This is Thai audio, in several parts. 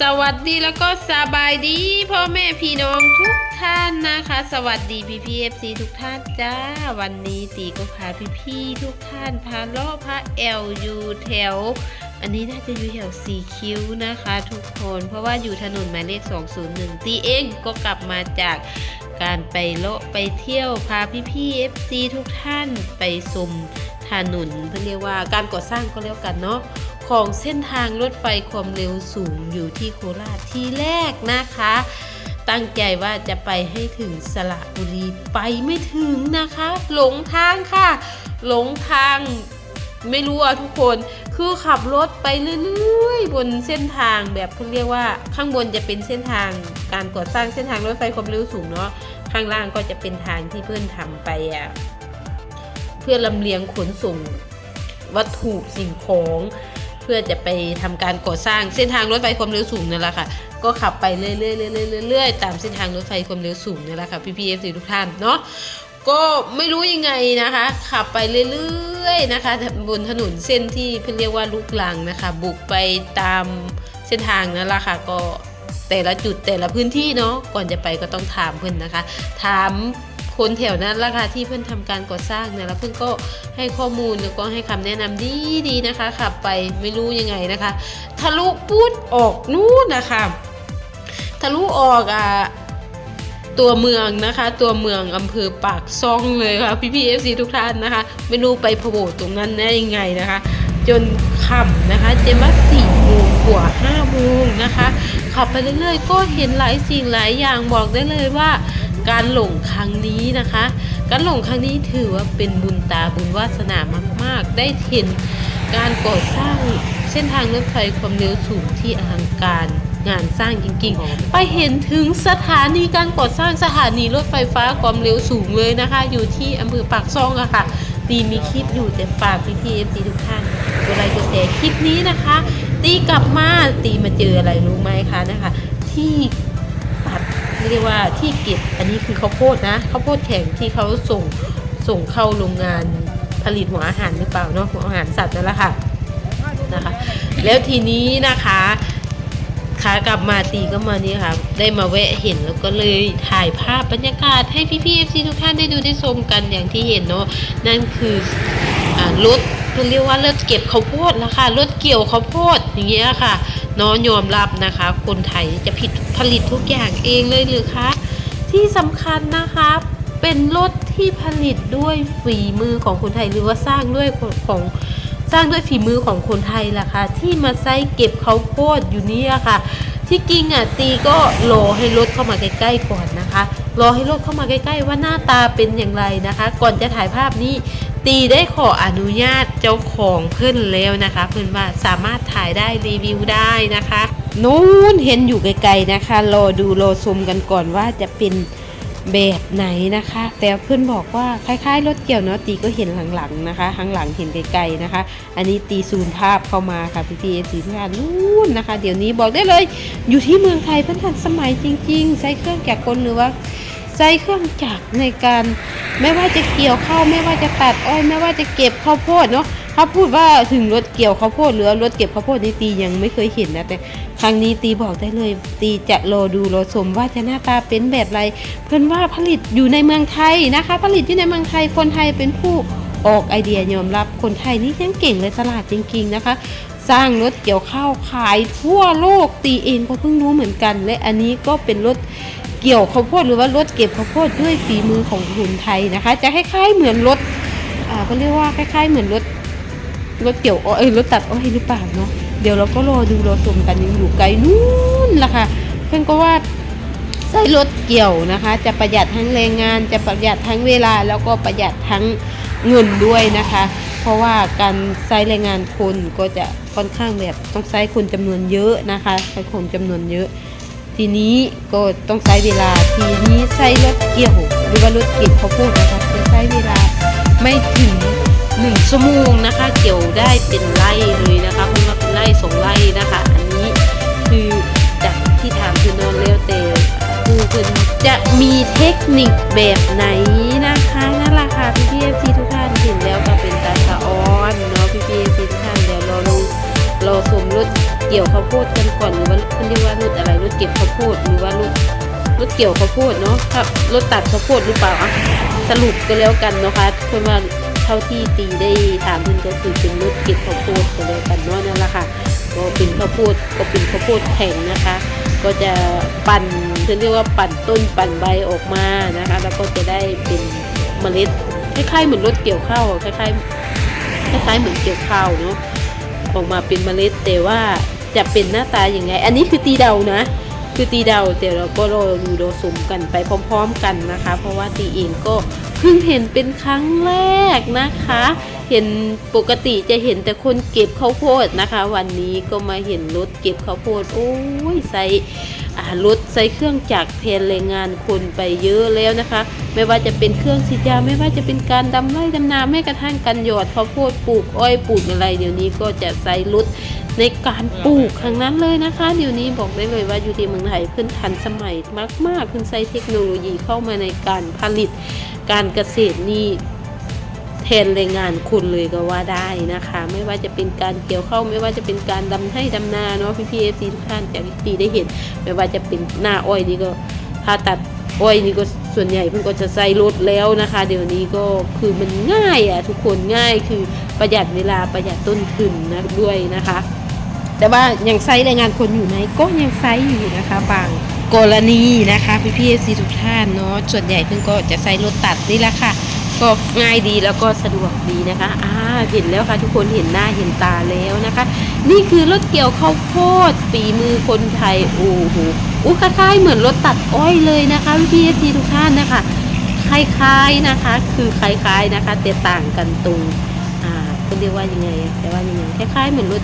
สวัสดีแล้วก็สบายดีพ่อแม่พี่น้องทุกท่านนะคะ สวัสดีพี่พีเอฟซีทุกท่านจ้า วันนี้ตีก็พาพี่พี่ทุกท่านพาล่อพระแอลอยู่แถว อันนี้น่าจะอยู่แถวสีคิ้วนะคะ ทุกคนเพราะว่าอยู่ถนนหมายเลข 201 ตีเองก็กลับมาจากการไปโลาะไปเที่ยวพาพี่พี่เอฟซีทุกท่านไปชมถนนเพื่อเรียกว่าการก่อสร้างก็แล้วกันเนาะ ของเส้นทางรถไฟความเร็วสูงอยู่ที่โคราชที่แรกนะคะ ตั้งใจว่าจะไปให้ถึงสระบุรีไปไม่ถึงนะคะ หลงทางค่ะ หลงทางไม่รู้อะทุกคนคือขับรถไปเรื่อยๆบนเส้นทางแบบเขาเรียกว่าข้างบนจะเป็นเส้นทาง การก่อสร้างเส้นทางรถไฟความเร็วสูงเนาะข้างล่างก็จะเป็นทางที่เพื่อนทำไปอะเพื่อลำเลียงขนส่งวัตถุสิ่งของ พื่อจะไปทำการก่อสร้างเส้นทางรถไฟความเร็วสูงนั่นแหละค่ะ ก็ขับไปเรื่อยๆเรื่อยๆเรื่อยๆตามเส้นทางรถไฟความเร็วสูงนี่แหละค่ะพี่พีเอฟซีทุกท่านเนาะก็ไม่รู้ยังไงนะคะ ขับไปเรื่อยๆนะคะบนถนนเส้นที่เพื่อเรียกว่าลูกลังนะคะ บุกไปตามเส้นทางนั่นแหละค่ะก็แต่ละจุดแต่ละพื้นที่เนาะก่อนจะไปก็ต้องถามเพื่อนนะคะ ถาม คนแถวนั้นละค่ะที่เพื่อนทำการก่อสร้างเนี่ยแล้วเพื่อนก็ให้ข้อมูลแล้วก็ให้คำแนะนำดีดีๆนะคะ ขับไปไม่รู้ยังไงนะคะ ทะลุปูดออกนู่นนะคะทะลุออกอะตัวเมืองนะคะ ตัวเมืองอำเภอปากซ่องเลยค่ะพี่พีเอฟซีทุกท่านนะคะ ไม่รู้ไปโผล่ตรงนั้นได้ยังไงนะคะ จนค่ำนะคะเจมาสี่โมงกว่าห้าโมงนะคะ ขับไปเรื่อยๆ ก็เห็นหลายสิ่งหลายอย่างบอกได้เลยว่า การหลงครั้งนี้นะคะ การหลงครั้งนี้ถือว่าเป็นบุญตาบุญวาสนามาก ๆ ได้เห็นการก่อสร้างเส้นทางรถไฟความเร็วสูงที่อลังการงานสร้างจริงๆ ไปเห็นถึงสถานีการก่อสร้างสถานีรถไฟฟ้าความเร็วสูงเลยนะคะ อยู่ที่อำเภอปากซ่องอะค่ะตีมีคลิปอยู่แต่ฝากพี่พีเอฟซีทุกท่านกดไลค์กดแชร์คลิปนี้นะคะ ตีกลับมาตีมาเจออะไรรู้ไหมคะนะคะ ที่ตัด เรียกว่าที่เก็บอันนี้คือข้าวโพดนะข้าวโพดแข็งที่เขาส่งส่งเข้าโรงงานผลิตหัวอาหารหรือเปล่าเนาะหัวอาหารสัตว์นั่นแหละค่ะนะคะแล้วทีนี้นะคะขากลับมาตีก็มานี่ค่ะ ได้มาแวะเห็นแล้วก็เลยถ่ายภาพบรรยากาศให้พี่ๆเอฟซีทุกท่านได้ดูได้ชมกันอย่างที่เห็นเนาะนั่นคืออรถเรียกว่ารถเก็บข้าวโพดและค่ะรถเกี่ยวข้าวโพดอย่างเงี้ยค่ะ น้องยอมรับนะคะ คนไทยจะผิดผลิตทุกอย่างเองเลยหรือคะที่สำคัญนะคะเป็นรถที่ผลิตด้วยฝีมือของคนไทยหรือว่าสร้างด้วยของสร้างด้วยฝีมือของคนไทยล่ะค่ะที่มาใช้เก็บเขาโพดอยู่เนี่ยค่ะ ที่จริงอะตีก็รอให้รถเข้ามาใกล้ๆก่อนนะคะ รอให้รถเข้ามาใกล้ ๆ ว่าหน้าตาเป็นอย่างไรนะคะ ก่อนจะถ่ายภาพนี้ ตีได้ขออนุญาตเจ้าของเพื่อนแล้วนะคะ เพื่อนว่าสามารถถ่ายได้รีวิวได้นะคะนู้นเห็นอยู่ไกลๆนะคะ รอดูรอชมกันก่อนว่าจะเป็นแบบไหนนะคะ แต่เพื่อนบอกว่าคล้ายๆ รถเกี่ยวเนาะตีก็เห็นหลังๆนะคะข้างหลังเห็นไกลๆนะคะ อันนี้ตีซูมภาพเข้ามาค่ะพี่พีเอสีทุกท่านนู่นนะคะ เดี๋ยวนี้บอกได้เลย อยู่ที่เมืองไทยเพื่อนทันสมัยจริง ๆ ใช้เครื่องแกะกลหรือว่า ใช้เครื่องจักรในการไม่ว่าจะเกี่ยวข้าวไม่ว่าจะตัดอ้อยไม่ว่าจะเก็บข้าวโพดเนาะเขาพูดว่าถึงรถเกี่ยวข้าวโพดหรือรถเก็บข้าวโพดในตียังไม่เคยเห็นนะแต่ครั้งนี้ตีบอกได้เลย ตีจะรอดูรอชมว่าจะหน้าตาเป็นแบบไร เพื่อนว่าผลิตอยู่ในเมืองไทยนะคะ ผลิตที่ในเมืองไทยคนไทยเป็นผู้ออกไอเดียยอมรับคนไทยนี่ยังเก่งเลยฉลาดจริงๆนะคะ สร้างรถเกี่ยวข้าวขายทั่วโลกตีเองก็เพิ่งรู้เหมือนกัน และอันนี้ก็เป็นรถ เกี่ยวข้าวโพดหรือว่ารถเก็บข้าวโพดด้วยฝีมือของคนไทยนะคะ จะคล้ายๆเหมือนรถอ่าก็เรียกว่าคล้าย ๆ เหมือนรถรถเกี่ยวอ้อยเอ้ยรถตัดอ้อยหรือเปล่าเนาะเดี๋ยวเราก็รอดูรอชมกันยังอยู่ไกลนู่นล่ะค่ะเพื่อนก็ว่าใช้รถเกี่ยวนะคะ จะประหยัดทั้งแรงงาน จะประหยัดทั้งเวลาแล้วก็ประหยัดทั้งเงินด้วยนะคะ เพราะว่าการใช้แรงงานคนก็จะค่อนข้างแบบต้องใช้คนจำนวนเยอะนะคะใช้คนจำนวนเยอะ ทีนี้ก็ต้องใช้เวลา ทีนี้ใช้รถเกี่ยวหรือว่ารถเก็บข้าวโพดนะคะจะใช้เวลาไม่ถึงหนึ่งชั่วโมงนะคะ เกี่ยวได้เป็นไร่เลยนะคะเพราะว่าเป็นไร่สองไร่นะคะ อันนี้คือจากที่ถามคือนอนแล้วเต่ครูคุณจะมีเทคนิคแบบไหน กี่ยวข้าวโพดกันก่อนหรือว่าเขาเรียกว่ารถอะไรรถเก็บข้าวโพดหรือว่ารถรถเกี่ยวข้าวโพดเนาะถ้ารถตัดข้าวโพดหรือเปล่าอะสรุปก็แล้วกันนะคะเพื่อมาเท่าที่ตีได้ถามเพื่อนก็คือเป็นรถเก็บข้าวโพดก็แล้วกันเนาะนั่นแหละค่ะก็เป็นข้าวโพดก็เป็นข้าวโพดแข็งนะคะ ก็จะปั่นเขาเรียกว่าปั่นต้นปั่นใบออกมานะคะ แล้วก็จะได้เป็นเมล็ดคล้ายๆเหมือนรถเกี่ยวข้าวคล้ายๆคล้ายๆเหมือนเกี่ยวข้าวเนาะออกมาเป็นเมล็ดแต่ว่า จะเป็นหน้าตาอย่างไง อันนี้คือตีเดานะ คือตีเดาแต่เราก็รอดูรอสมกันไปพร้อม ๆ กันนะคะ เพราะว่าตีเองก็เพิ่งเห็นเป็นครั้งแรกนะคะ เห็นปกติจะเห็นแต่คนเก็บข้าวโพดนะคะ วันนี้ก็มาเห็นรถเก็บข้าวโพดโอ้ยใส่รถใส่เครื่องจักรแทนแรงงานคนไปเยอะแล้วนะคะ ไม่ว่าจะเป็นเครื่องฉีดยาไม่ว่าจะเป็นการดำไร่ดำนาแม้กระทั่งการหยอดข้าวโพดปลูกอ้อยปลูกอะไร เดี๋ยวนี้ก็จะใส่รถ ในการปลูกครั้งนั้นเลยนะคะ เดี๋ยวนี้บอกได้เลยว่าอยู่ที่เมืองไทยเพิ่นทันสมัยมากๆเพิ่นใช้เทคโนโลยีเข้ามาในการผลิตการเกษตรนี่แทนแรงงานคนเลยก็ว่าได้นะคะ ไม่ว่าจะเป็นการเกี่ยวข้าวไม่ว่าจะเป็นการดำให้ดำนาเนาะพี่พีเอฟซีทุกท่านจากที่ตีได้เห็น ไม่ว่าจะเป็นหน้าอ้อยนี่ก็ถ้าตัดอ้อยนี่ก็ส่วนใหญ่เพิ่นก็จะใส่รถแล้วนะคะ เดี๋ยวนี้ก็คือมันง่ายอะทุกคนง่ายคือประหยัดเวลาประหยัดต้นทุนนะด้วยนะคะ แต่ว่ายังใช้แรงงานคนอยู่ไหมก็ยังใช้อยู่นะคะ บางกรณีนะคะพี่พีเอซีทุกท่านเนาะส่วนใหญ่เพิ่นก็จะใช้รถตัดนี่แหละค่ะ ก็ง่ายดีแล้วก็สะดวกดีนะคะอ่าเห็นแล้วค่ะทุกคนเห็นหน้าเห็นตาแล้วนะคะ นี่คือรถเกี่ยวข้าวโพดฝีมือคนไทยโอ้โหอู้คล้ายๆเหมือนรถตัดอ้อยเลยนะคะพี่พีทุกท่านนะคะคล้ายๆนะคะ คือคล้ายๆนะคะแต่ต่างกันตรงอ่าเขาเรียกว่ายังไงอะแต่ว่ายังไงคล้ายๆเหมือนรถ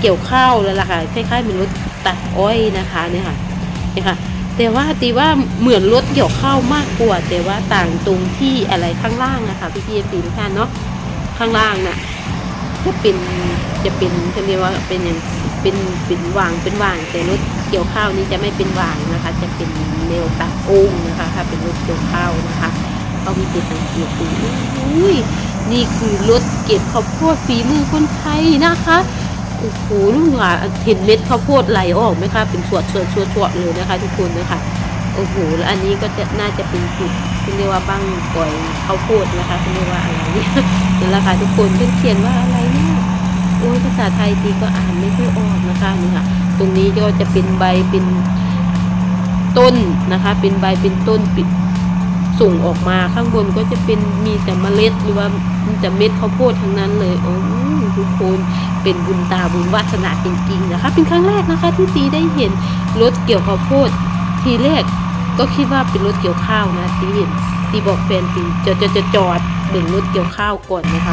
เกี่ยวข้าวเลยล่ะค่ะคล้ายๆเหมือนรถตัดอ้อยนะคะเนี่ยค่ะเนี่ยค่ะ แต่ว่าตีว่าเหมือนรถเกี่ยวข้าวมากกว่า แต่ว่าต่างตรงที่อะไรข้างล่างนะคะพี่พี่ปีทุกท่านเนาะข้างล่างน่ะจะเป็นจะเป็นจะเรียกว่าเป็นอย่างเป็นเป็นวางเป็นวาง แต่รถเกี่ยวข้าวนี้จะไม่เป็นวางนะคะ จะเป็นแนวตัดโอ่งนะคะถ้าเป็นรถเกี่ยวข้าวนะคะเอามีติดสังเกตดูอุ้ยนี่คือรถเก็บข้าวโพดฝีมือคนไทยนะคะ อ้โหลูกหลานเห็นเม็ดข้าวโพดไหลออกไหมคะเป็นสวดสวดสวดสวดเลยนะคะทุกคนนะคะโอ้โหแล้วอันนี้ก็จะน่าจะเป็นจุดเรียกว่าบ้างก่อยข้าวโพดนะคะเรียกว่าอะไรเนี่ยนี่แหละค่ะทุกคนเพื่อนเขียนว่าอะไรเนี่ยโอ้ยภาษาไทยตีก็อ่านไม่ค่อยออกนะคะนี่ค่ะตรงนี้ก็จะเป็นใบเป็นต้นนะคะ เป็นใบเป็นต้นปิดส่งออกมาข้างบนก็จะเป็นมีแต่เมล็ดหรือว่ามีแต่เม็ดข้าวโพดทั้งนั้นเลยโอ้ ทุกคนเป็นบุญตาบุญวาสนาจริงๆนะคะ เป็นครั้งแรกนะคะที่ตีได้เห็นรถเกี่ยวข้าวโพดทีแรกก็คิดว่าเป็นรถเกี่ยวข้าวนะตีเห็นตีบอกแฟนตีจะจะจะจอดเบ่งรถเกี่ยวข้าวก่อนนะคะ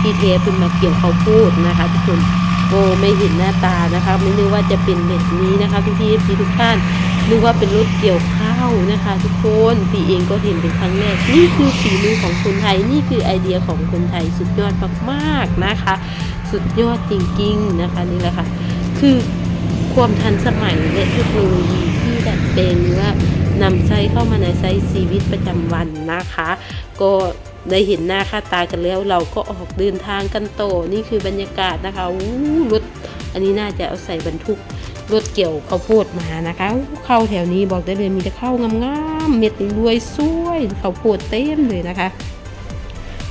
ที่เทเป็นมาเกี่ยวข้าวโพดนะคะ ทุกคนโอ้ไม่เห็นหน้าตานะคะ ไม่นึกว่าจะเป็นแบบนี้นะคะพี่พี่พี่ทุกท่าน นึกว่าเป็นรถเกี่ยวข้าวนะคะ ทุกคนตีเองก็เห็นเป็นครั้งแรกนี่คือฝีมือของคนไทยนี่คือไอเดียของคนไทยสุดยอดมากๆนะคะ สุดยอดจริงๆนะคะนี่แหละค่ะคือความทันสมัยและเทคโนโลยีที่ดัดแปลงหรือว่านำใช้เข้ามาในใช้ชีวิตประจำวันนะคะ ก็ได้เห็นหน้าค่าตากันแล้วเราก็ออกเดินทางกันโตนี่คือบรรยากาศนะคะอู้รถอันนี้น่าจะเอาใส่บรรทุก รถเกี่ยวข้าวโพดมานะคะเข้าแถวนี้บอกได้เลยมีแต่ข้าวงามๆเม็ดนี่รวยสวยข้าวโพดเต็มเลยนะคะ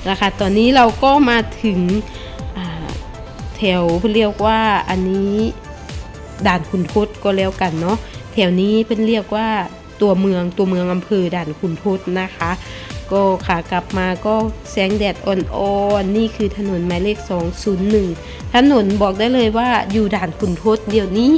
นะคะตอนนี้เราก็มาถึงแถวเรียกว่าอันนี้ด่านขุนทดก็แล้วกันเนาะแถวนี้เป็นเรียกว่าตัวเมืองตัวเมืองอำเภอด่านขุนทดนะคะ ก็ขากลับมาก็แสงแดดอ่อนๆ นี่คือถนนหมายเลข 201 ถนนบอกได้เลยว่าอยู่ด่านขุนทดเดี๋ยวนี้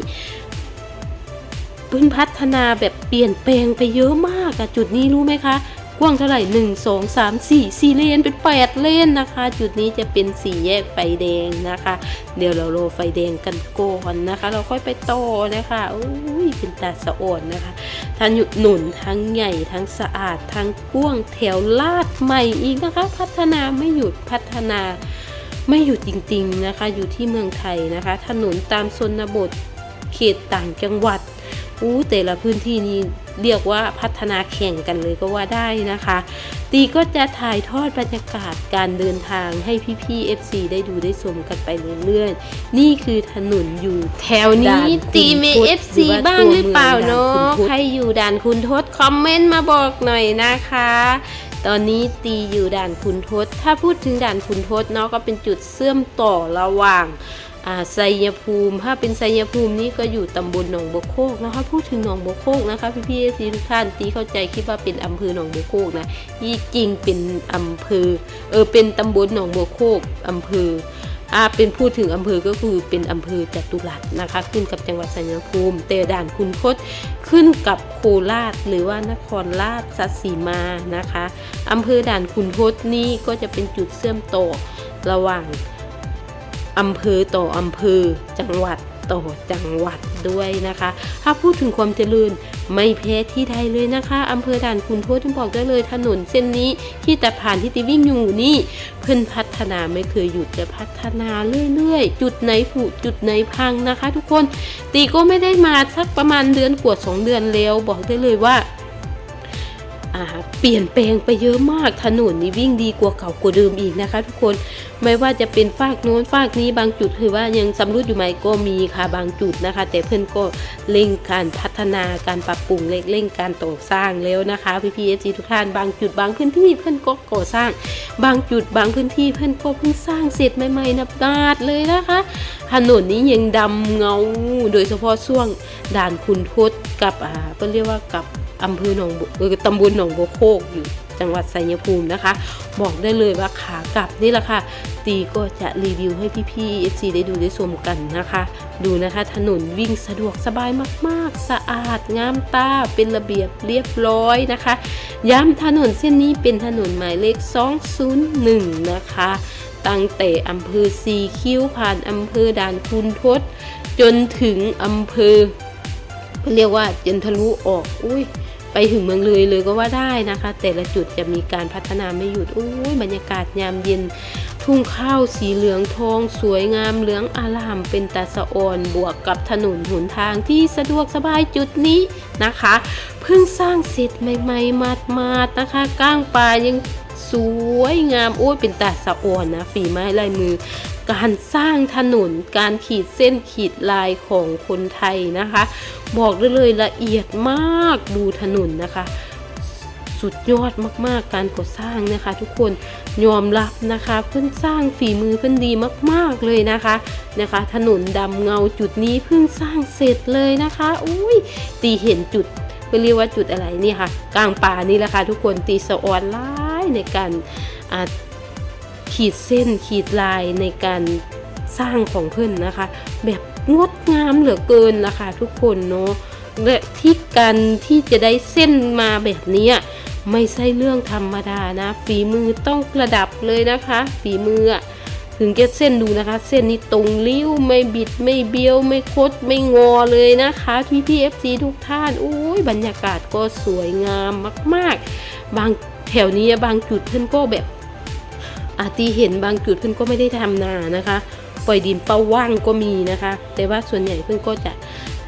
พิ่นพัฒนาแบบเปลี่ยนแปลงไปเยอะมากอะจุดนี้รู้ไหมคะ กว้างเท่าไหร่หนึ่งสองสามสี่สี่เลนเป็นแปดเลนนะคะ จุดนี้จะเป็นสี่แยกไฟแดงนะคะ เดี๋ยวเราโรอไฟแดงกันก่อนนะคะ เราค่อยไปต่อนะคะอุ้ยเป็นตาสะอ่อนนะคะทั้งหนุนทั้งใหญ่ทั้งสะอาดทั้งกว้างแถวลาดใหม่อีกนะคะ พัฒนาไม่หยุดพัฒนาไม่หยุดจริงๆนะคะ อยู่ที่เมืองไทยนะคะ ถนนตามชนบทเขตต่างจังหวัด อู้แต่ละพื้นที่นี้เรียกว่าพัฒนาแข่งกันเลยก็ว่าได้นะคะ ตีก็จะถ่ายทอดบรรยากาศการเดินทางให้พี่ๆ FC ได้ดูได้ชมกันไปเรื่อยๆ นี่คือถนนอยู่แถวนี้ด่านตีเมคุณทศ FC หรือว่าบ้างหรือเปล่าเนาะตัวเมืองด่านคุณทศใครอยู่ด่านคุณทศคอมเมนต์มาบอกหน่อยนะคะตอนนี้ตีอยู่ด่านคุณทศ ถ้าพูดถึงด่านคุณทศเนาะก็เป็นจุดเชื่อมต่อระหว่างอ่า ไซยภูมิ ถ้าเป็นไซยภูมินี่ก็อยู่ตำบลหนองบัวโคกนะคะ พูดถึงหนองบัวโคกนะคะพี่พี่ซีทุกท่านตีเข้าใจคิดว่าเป็นอำเภอหนองบัวโคกนะยี่จริงเป็นอำเภอ เออ เป็นตำบลหนองบัวโคกอำเภออ่าเป็นพูดถึงอำเภอก็คือเป็นอำเภอจตุรัสนะคะ ขึ้นกับจังหวัดสัญภูมิแต่ด่านคุณคดขึ้นกับโคราช หรือว่านครราชสีมานะคะอำเภอด่านคุณคดนี่ก็จะเป็นจุดเชื่อมต่อระหว่าง อำเภอต่ออำเภอ จังหวัดต่อจังหวัดด้วยนะคะ ถ้าพูดถึงความเจริญไม่แพ้ที่ใดเลยนะคะอำเภอด่านคุณทวดที่บอกได้เลยถนนเส้นนี้ที่แต่ผ่านที่ติวิ่งอยู่นี่ เพิ่นพัฒนาไม่เคยหยุดจะพัฒนาเรื่อยๆ จุดไหนผุจุดไหนพังนะคะ ทุกคนตีก็ไม่ได้มาสักประมาณเดือนกว่าสองเดือนแล้วบอกได้เลยว่า เปลี่ยนแปลงไปเยอะมากถนนนี้วิ่งดีกว่าเก่ากว่าเดิมอีกนะคะ ทุกคนไม่ว่าจะเป็นฟากโน้นฟากนี้บางจุดคือว่ายังสำรุดอยู่ไหมก็มีค่ะบางจุดนะคะ แต่เพื่อนก็เร่งการพัฒนาการปรับปรุงเร่งเร่งการต่อสร้างแล้วนะคะพี่พีเอซีทุกท่านบางจุดบางพื้นที่เพื่อนก็ก่อสร้าง บางจุดบางพื้นที่เพื่อนก็เพิ่งสร้างเสร็จใหม่ๆนับดาดเลยนะคะถนนนี้ยังดำเงา โดยเฉพาะช่วงด่านคุณทศกับอ่าก็เรียกว่ากับ อำเภอหนองบัวเออตำบลหนองบัวโคกอยู่จังหวัดไซยภูมินะคะ บอกได้เลยว่าขากลับนี่แหละค่ะ ตีก็จะรีวิวให้พี่ๆ FC ได้ดูได้ชมกันนะคะ ดูนะคะถนนวิ่งสะดวกสบายมากๆ สะอาดงามตาเป็นระเบียบเรียบร้อยนะคะ ย้ำถนนเส้นนี้เป็นถนนหมายเลข 201 นะคะ ตั้งแต่อำเภอสีคิ้วผ่านอำเภอด่านคุณทศจนถึงอำเภอเรียกว่าจนทะลุออก อุ้ย ไปถึงเมืองเลยเลยก็ว่าได้นะคะ แต่ละจุดจะมีการพัฒนาไม่หยุดอุ้ยบรรยากาศยามเย็น ทุ่งข้าวสีเหลืองทอง สวยงามเหลืองอารามเป็นตาสะออนบวกกับถนนหนทางที่สะดวกสบายจุดนี้นะคะ เพิ่งสร้างเสร็จใหม่ๆมาดๆนะคะก้างปลายังสวยงามโอ้ยเป็นตาสะออนนะฝีไม้ลายมือ การสร้างถนนการขีดเส้นขีดลายของคนไทยนะคะ บอกได้เลยละเอียดมากดูถนนนะคะ สุดยอดมากๆการก่อสร้างนะคะ ทุกคนยอมรับนะคะ เพิ่งสร้างฝีมือเพิ่นดีมากๆเลยนะคะนะคะ ถนนดำเงาจุดนี้เพิ่งสร้างเสร็จเลยนะคะอุ้ยตีเห็นจุดเรียกว่าจุดอะไรนี่ค่ะ กลางป่านี่แหละค่ะทุกคนตีสะออนไล่ในการอ ขีดเส้นขีดลายในการสร้างของเพื่อนนะคะ แบบงดงามเหลือเกินนะคะทุกคนเนาะและที่การที่จะได้เส้นมาแบบนี้ไม่ใช่เรื่องธรรมดานะ ฝีมือต้องระดับเลยนะคะ ฝีมือถึงจะเส้นดูนะคะ เส้นนี้ตรงริ้วไม่บิดไม่เบี้ยว ไม่คดไม่งอเลยนะคะพี่พีเอฟซีทุกท่านอุ้ยบรรยากาศก็สวยงามมาก ๆ บางแถวนี้บางจุดเพื่อนก็แบบ อาตีเห็นบางจุดเพื่อนก็ไม่ได้ทำนานะคะ ปล่อยดินเป้าว่างก็มีนะคะ แต่ว่าส่วนใหญ่เพื่อนก็จะ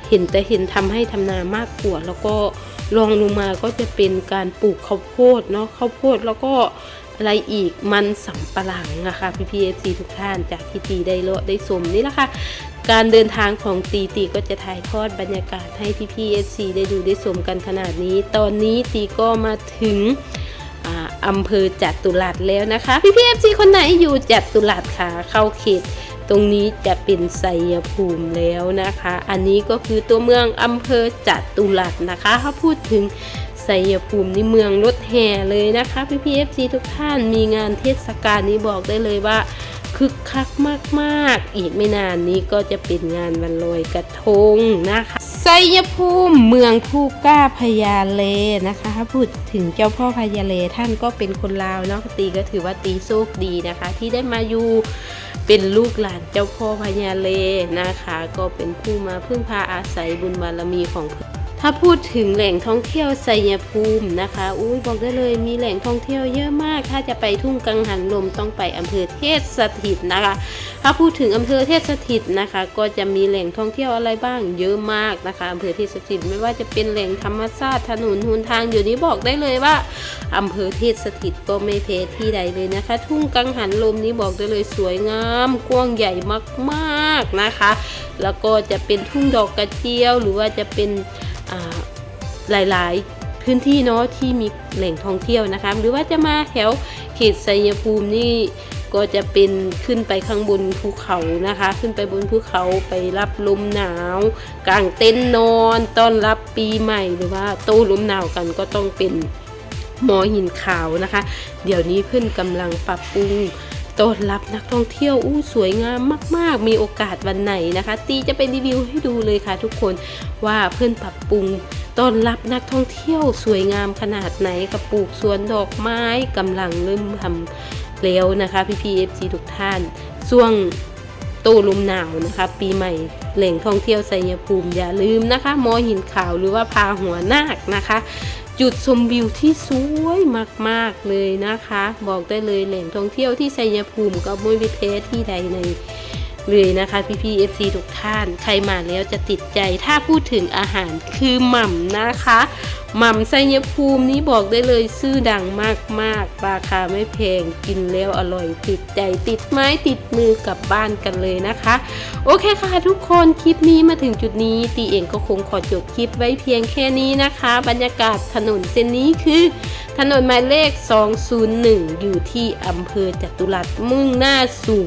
เห็นแต่เห็นทำให้ทำนามากกว่าแล้วก็รองลงมาก็จะเป็นการปลูกข้าวโพดเนาะข้าวโพดแล้วก็อะไรอีกมันสำปะหลังนะคะพี่พีเอซีทุกท่านจากที่ตีได้เลาะได้สมนี่แหละค่ะการเดินทางของตีตีก็จะถ่ายทอดบรรยากาศให้พี่พีเอซีได้ดูได้ชมกันขนาดนี้ ตอนนี้ตีก็มาถึง อำเภอจัตุรัสแล้วนะคะ พี่พีเอฟซีคนไหนอยู่จัตุรัสค่ะเข้าเขตตรงนี้จะเป็นไสยภูมิแล้วนะคะ อันนี้ก็คือตัวเมืองอำเภอจัตุรัสนะคะถ้าพูดถึงไสยภูมินี่เมืองรถแห่เลยนะคะพี่พีเอฟซีทุกท่านมีงานเทศกาลนี้บอกได้เลยว่า คึกคักมากๆ อีกไม่นานนี้ก็จะเป็นงานวันลอยกระทงนะคะไสยภูมิเมืองผู้กล้าพญาเลนะคะ พูดถึงเจ้าพ่อพญาเลท่านก็เป็นคนลาวเนาะตีก็ถือว่าตีโชคดีนะคะ ที่ได้มาอยู่เป็นลูกหลานเจ้าพ่อพญาเลนะคะ ก็เป็นผู้มาพึ่งพาอาศัยบุญบารมีของ ถ้าพูดถึงแหล่งท่องเที่ยวไซยภูมินะคะอุ้ยบอกได้เลยมีแหล่งท่องเที่ยวเยอะมาก ถ้าจะไปทุ่งกังหันลมต้องไปอำเภอเทศสถิตนะคะ ถ้าพูดถึงอำเภอเทศสถิตนะคะ ก็จะมีแหล่งท่องเที่ยวอะไรบ้างเยอะมากนะคะอำเภอเทศสถิตไม่ว่าจะเป็นแหล่งธรรมชาติถนนหุนทางอยู่นี้บอกได้เลยว่าอำเภอเทศสถิตก็ไม่แพ้ที่ใดเลยนะคะ ทุ่งกังหันลมนี้บอกได้เลยสวยงามกว้างใหญ่มากๆนะคะ แล้วก็จะเป็นทุ่งดอกกระเจียวหรือว่าจะเป็น หลายๆพื้นที่เนาะที่มีแหล่งท่องเที่ยวนะคะหรือว่าจะมาแถวเขตไซยภูมินี่ก็จะเป็นขึ้นไปข้างบนภูเขานะคะ ขึ้นไปบนภูเขาไปรับลมหนาวกางเต็นท์นอนต้อนรับปีใหม่หรือว่าโต้ลมหนาวกันก็ต้องเป็นหมอหินขาวนะคะ เดี๋ยวนี้เพื่อนกำลังปรับปรุง ต้อนรับนักท่องเที่ยวอู้สวยงามมาก ๆ มีโอกาสวันไหนนะคะ ตีจะไปรีวิวให้ดูเลยค่ะทุกคนว่าเพื่อนปรับปรุงต้อนรับนักท่องเที่ยวสวยงามขนาดไหนกับปลูกสวนดอกไม้กำลังเริ่มทำแล้วนะคะพี่พีเอฟซีทุกท่านช่วงตู้ลมหนาวนะคะ ปีใหม่แหล่งท่องเที่ยวไซยภูมิอย่าลืมนะคะมอหินขาวหรือว่าพาหัวนาคนะคะ จุดชมวิวที่สวยมากๆเลยนะคะ บอกได้เลยแหล่งท่องเที่ยวที่ไซยภูมิก็ไม่แพ้ที่ใดในเลยนะคะพี่พีเอฟซีทุกท่าน ใครมาแล้วจะติดใจถ้าพูดถึงอาหารคือหม่ำนะคะ หม่ำไซยภูมินี้บอกได้เลยชื่อดังมากๆ ราคาไม่แพงกินแล้วอร่อยติดใจติดไม้ติดมือกลับบ้านกันเลยนะคะ โอเคค่ะทุกคนคลิปนี้มาถึงจุดนี้ ตีเองก็คงขอจบคลิปไว้เพียงแค่นี้นะคะ บรรยากาศถนนเส้นนี้คือ ถนนหมายเลข 201 อยู่ที่อำเภอจตุรัสมุ่งหน้าสู่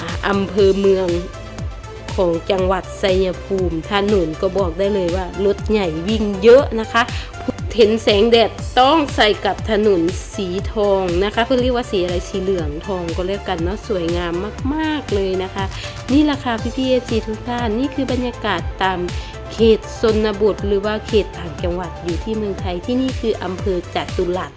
อ่าอำเภอเมือง ของจังหวัดไซยภูมิถนนก็บอกได้เลยว่ารถใหญ่วิ่งเยอะนะคะเห็นแสงแดดต้องใส่กับถนนสีทองนะคะเพื่อเรียกว่าสีอะไรสีเหลืองทองก็เรียกกันเนาะสวยงามมาก ๆเลยนะคะ นี่แหละค่ะพี่พี่เอจีทุกท่านนี่คือบรรยากาศตามเขตชนบทหรือว่าเขตต่างจังหวัดอยู่ที่เมืองไทยที่นี่คืออำเภอจัตุรัส